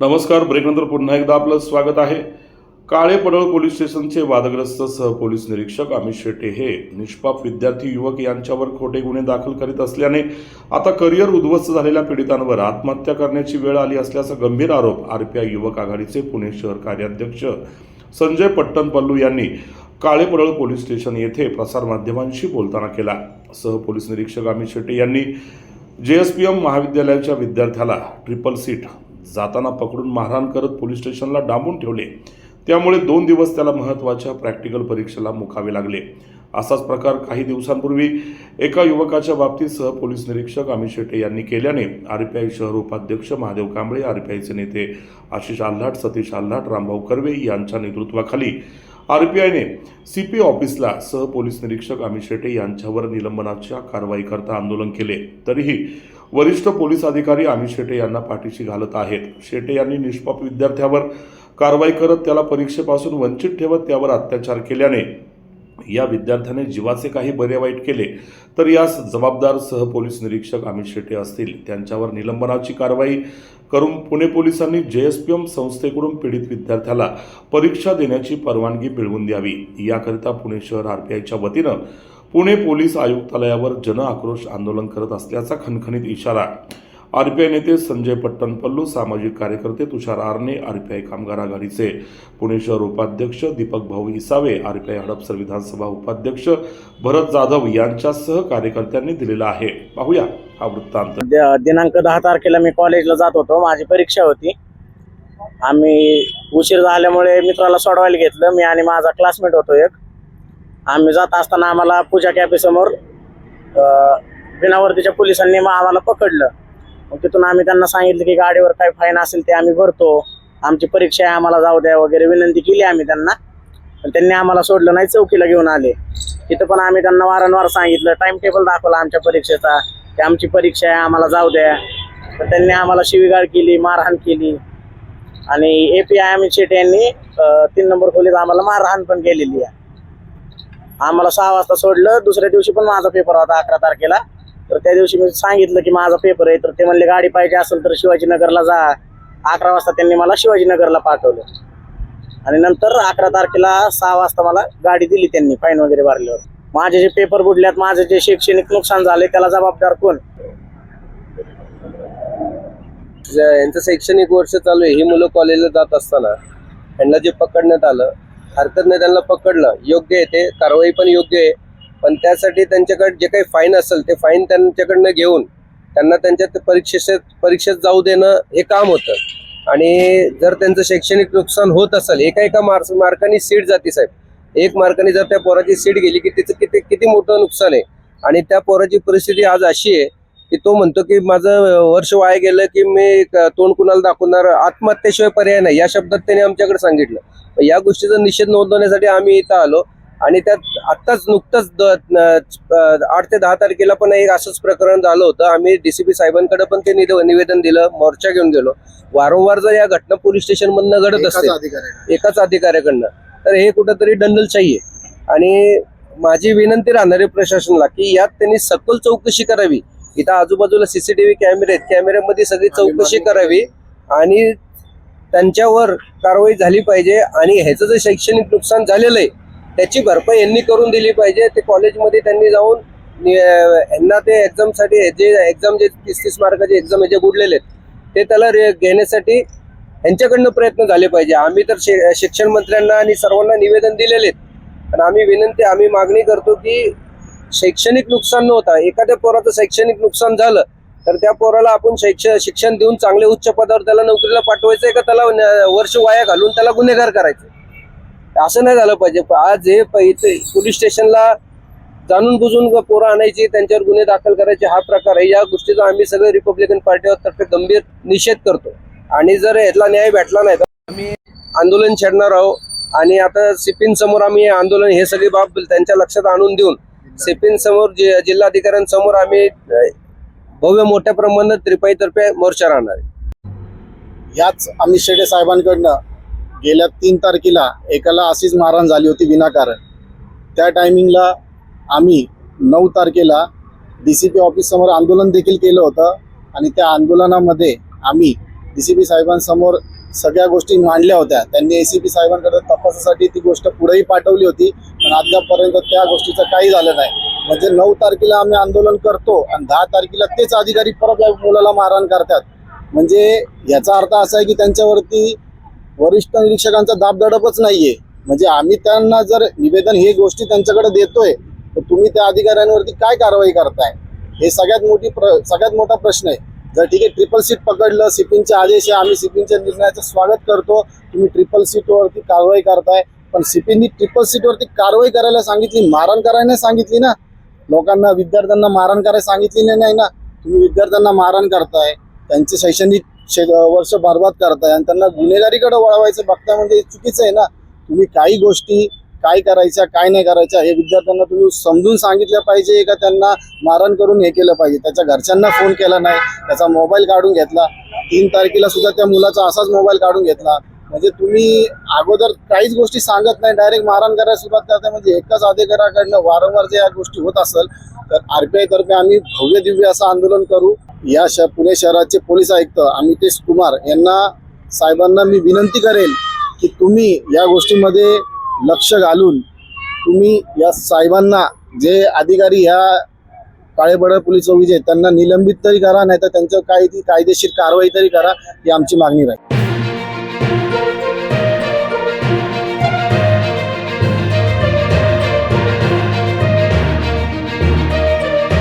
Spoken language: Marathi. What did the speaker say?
नमस्कार. ब्रेकनंतर पुन्हा एकदा आपलं स्वागत आहे. काळे पडळ पोलीस स्टेशनचे वादग्रस्त सहपोलीस निरीक्षक अमित शेट्टे हे निष्पाप विद्यार्थी युवक यांच्यावर खोटे गुन्हे दाखल करीत असल्याने आता करिअर उद्ध्वस्त झालेल्या पीडितांवर आत्महत्या करण्याची वेळ आली असल्याचा गंभीर आरोप आरपीआय युवक आघाडीचे पुणे शहर कार्याध्यक्ष संजय पट्टणपल्लू यांनी काळे पडळ पोलीस स्टेशन येथे प्रसारमाध्यमांशी बोलताना केला. सहपोलीस निरीक्षक अमित शेट्टे यांनी जे एस पी एम महाविद्यालयाच्या विद्यार्थ्याला ट्रिपल सीट जाताना पकडून मारहाण करत पोलीस स्टेशनला डांबून ठेवले. त्यामुळे दोन दिवस त्याला महत्त्वाच्या प्रॅक्टिकल परीक्षेला मुकावे लागले. असाच प्रकार काही दिवसांपूर्वी एका युवकाच्या बाबतीत सहपोलीस निरीक्षक अमित शेट्टे यांनी केल्याने आरपीआय शहर उपाध्यक्ष महादेव कांबळे आरपीआयचे नेते आशिष आल्हाट सतीश आल्हाट रामभाऊ कर्वे यांच्या नेतृत्वाखाली आर पी आयने सी पी ऑफिसला सहपोलीस निरीक्षक अमित शेटे यांच्यावर निलंबनाच्या कारवाई करता आंदोलन केले. तरीही वरिष्ठ पोलीस अधिकारी अमित शेटे यांना पाठीशी घालत आहेत. शेटे यांनी निष्पाप विद्यार्थ्यावर कारवाई करत त्याला परीक्षेपासून वंचित ठेवत त्यावर अत्याचार केल्याने या विद्यार्थ्याने जीवाचे काही बरे वाईट केले तर यास जबाबदार सहपोलीस निरीक्षक अमित शेट्टे असतील. त्यांच्यावर निलंबनाची कारवाई करून पुणे पोलिसांनी जेएसपीएम संस्थेकडून पीडित विद्यार्थ्याला परीक्षा देण्याची परवानगी मिळवून द्यावी. याकरिता पुणे शहर आरपीआयच्या वतीनं पुणे पोलीस आयुक्तालयावर जन आक्रोश आंदोलन करत असल्याचा खणखणीत इशारा आरपीआय नेते संजय पट्टणपल्लू सामाजिक कार्यकर्ते तुषार आरणे आरपीआय कामगार आघाडीचे पुणे शहर उपाध्यक्ष दीपक भाऊ इसावे आरपीआय हडपसर विधानसभा उपाध्यक्ष भरत जाधव यांच्यासह कार्यकर्त्यांनी दिलेला आहे. पाहूया हा वृत्तांत. दिनांक दहा तारखेला मी कॉलेजला जात होतो. माझी परीक्षा होती. आम्ही उशीर झाल्यामुळे मित्राला सोडवायला घेतलं. मी आणि माझा क्लासमेट होतो एक. आम्ही जात असताना आम्हाला पूजा कॅफेसमोर बिनावर्तीच्या पोलिसांनी मग आम्हाला पकडलं. मग तिथून आम्ही त्यांना सांगितलं की गाडीवर काय फाईन असेल ते आम्ही भरतो. आमची परीक्षा आहे आम्हाला जाऊ द्या वगैरे विनंती केली आम्ही त्यांना. पण त्यांनी आम्हाला सोडलं नाही चौकीला घेऊन आले. तिथं पण आम्ही त्यांना वारंवार सांगितलं टाइम टेबल दाखवला आमच्या परीक्षेचा की आमची परीक्षा आहे आम्हाला जाऊ द्या. तर त्यांनी आम्हाला शिवीगाळ केली मारहाण केली. आणि A P I Amit Shet यांनी तीन नंबर खोलीत आम्हाला मारहाण पण केलेली आहे. आम्हाला सहा वाजता सोडलं दुसऱ्या दिवशी पण माझा पेपर होता अकरा तारखेला. तर त्या दिवशी मी सांगितलं की माझा पेपर आहे तर ते म्हणले गाडी पाहिजे असेल तर शिवाजीनगरला जा. अकरा वाजता त्यांनी मला शिवाजीनगरला पाठवलं. आणि नंतर अकरा तारखेला सहा वाजता मला गाडी दिली त्यांनी फाईन वगैरे भरल्यावर. माझे जे पेपर बुडल्यात माझे जे शैक्षणिक नुकसान झाले त्याला जबाबदार कोण? यांचं शैक्षणिक वर्ष चालू आहे ही मुलं कॉलेजला जात असताना त्यांना जे पकडण्यात आलं हरकत नाही त्यांना पकडलं. योग्य आहे ते कारवाई पण योग्य आहे. पण त्यासाठी त्यांच्याकडे जे काही फाईन असेल ते फाईन त्यांच्याकडनं घेऊन त्यांना त्यांच्या ते परीक्षेत परीक्षेत जाऊ देणं हे काम होतं. आणि जर त्यांचं शैक्षणिक नुकसान होत असेल एका एका मार्क मार्काने सीट जाते साहेब. एक मार्काने जर त्या पोराची सीट गेली की तिचं किती किती मोठं नुकसान आहे. आणि त्या पोराची परिस्थिती आज अशी आहे की तो म्हणतो की माझं वर्ष वाया गेलं की मी तोंड कुणाला दाखवणार? आत्महत्येशिवाय पर्याय नाही. या शब्दात त्याने आमच्याकडे सांगितलं. या गोष्टीचा निषेध नोंदवण्यासाठी आम्ही इथं आलो. आणि त्यात आत्ताच नुकतंच आठ ते दहा तारखेला पण एक असंच प्रकरण झालं होतं. आम्ही डीसीपी साहेबांकडे पण ते निवेदन दिलं मोर्चा घेऊन गेलो. वारंवार जर या घटना पोलीस स्टेशन मधनं घडत असते एकाच अधिकाऱ्याकडनं तर हे कुठंतरी दंडलशाही आहे आणि माझी विनंती राहणार प्रशासनाला की यात त्यांनी सखोल चौकशी करावी. इथं आजूबाजूला सीसीटीव्ही कॅमेरे आहेत. कॅमेऱ्यामध्ये सगळी चौकशी करावी आणि त्यांच्यावर कारवाई झाली पाहिजे आणि ह्याचं जे शैक्षणिक नुकसान झालेलं आहे त्याची भरपाई यांनी करून दिली पाहिजे. ते कॉलेजमध्ये त्यांनी जाऊन यांना ते एक्झामसाठी जे एक्झाम जे तीस तीस मार्काचे एक्झाम जे बुडलेले आहेत ते त्याला रे- घेण्यासाठी यांच्याकडनं प्रयत्न झाले पाहिजे. आम्ही तर शिक्षण मंत्र्यांना आणि सर्वांना निवेदन दिलेले आहेत. पण आम्ही विनंती आम्ही मागणी करतो की शैक्षणिक नुकसान न होता एखाद्या पोराचं शैक्षणिक नुकसान झालं तर त्या पोराला आपण शैक्ष शिक्षण देऊन चांगले उच्च पदावर त्याला नोकरीला पाठवायचंय का? त्याला वर्ष वाया घालून त्याला गुन्हेगार करायचं असं नाही झालं पाहिजे. आज हे इथे पोलीस स्टेशनला जाणून बुजून पोरं आणायची त्यांच्यावर गुन्हे दाखल करायचे हा प्रकार आहे. या गोष्टीचा आम्ही सगळे रिपब्लिकन पार्टीतर्फे गंभीर निषेध करतो. आणि जर यातला न्याय भेटला नाही तर आम्ही आंदोलन छेडणार आहोत. आणि आता सिपिन समोर आम्ही आंदोलन हे सगळी बाब त्यांच्या लक्षात आणून देऊन सिपिन समोर जि- जिल्हाधिकाऱ्यांसमोर आम्ही भव्य मोठ्या प्रमाणात त्रिपाईतर्फे मोर्चा राहणार आहे. याच अमित शेडे साहेबांकडनं गेल्या तीन तारखेला एकाला अशीच मारहाण झाली होती विनाकारण. त्या टायमिंगला आम्ही नऊ तारखेला डी सी पी ऑफिससमोर आंदोलन देखील केलं होतं आणि त्या आंदोलनामध्ये आम्ही डी सी पी साहेबांसमोर सगळ्या गोष्टी मांडल्या होत्या. त्यांनी ए सी पी साहेबांकडे तपासासाठी ती गोष्ट पुढेही पाठवली होती पण अद्यापपर्यंत त्या गोष्टीचं काही झालं नाही. म्हणजे नऊ तारखेला आम्ही आंदोलन करतो आणि दहा तारखेला तेच अधिकारी परत मुलाला मारहाण करतात. म्हणजे याचा अर्थ असा आहे की त्यांच्यावरती वरिष्ठ निरीक्षकांचा दाबदडपच नाहीये. म्हणजे आम्ही त्यांना जर निवेदन हे गोष्टी त्यांच्याकडे देतोय तर तुम्ही त्या अधिकाऱ्यांवरती काय कारवाई करताय? हे सगळ्यात मोठी प्र सगळ्यात मोठा प्रश्न आहे. जर ठीक आहे ट्रिपल सीट पकडलं सिपिंगचे आदेश आहे आम्ही सिपिंगच्या निर्णयाचं स्वागत करतो तुम्ही ट्रिपल सीटवरती कारवाई करताय. पण सिपिंनी ट्रिपल सीटवरती कारवाई करायला सांगितली मारण करायला सांगितली ना? लोकांना विद्यार्थ्यांना मारण करायला सांगितली नाही ना? तुम्ही विद्यार्थ्यांना मारहाण करताय त्यांचे शैक्षणिक वर्ष बरबाद करताय आणि त्यांना गुन्हेगारीकडे वळवायचं बघताय म्हणजे चुकीचं आहे ना? तुम्ही काही गोष्टी काय करायच्या काय नाही करायच्या हे विद्यार्थ्यांना तुम्ही समजून सांगितलं पाहिजे का त्यांना मारण करून हे केलं पाहिजे? त्याच्या घरच्यांना फोन केला नाही त्याचा मोबाईल काढून घेतला. तीन तारखेला सुद्धा त्या मुलाचा असाच मोबाईल काढून घेतला. म्हणजे तुम्ही अगोदर काहीच गोष्टी सांगत नाही डायरेक्ट मारण करायला सुरुवात करताय. म्हणजे एकाच अधिकाऱ्याकडनं वारंवार जे या गोष्टी होत असेल तर आरपीआय तर्फे आम्ही भव्य दिव्य असं आंदोलन करू. या श पुणे शहराचे पोलीस आयुक्त अमितेश कुमार यांना साहेबांना मी विनंती करेल की तुम्ही या गोष्टीमध्ये लक्ष घालून तुम्ही या साहेबांना जे अधिकारी ह्या काळेबड पोलीस चौकीचे त्यांना निलंबित तरी करा नाही तर त्यांच्यावर काही ती कायदेशीर कारवाई तरी करा ही आमची मागणी राहील.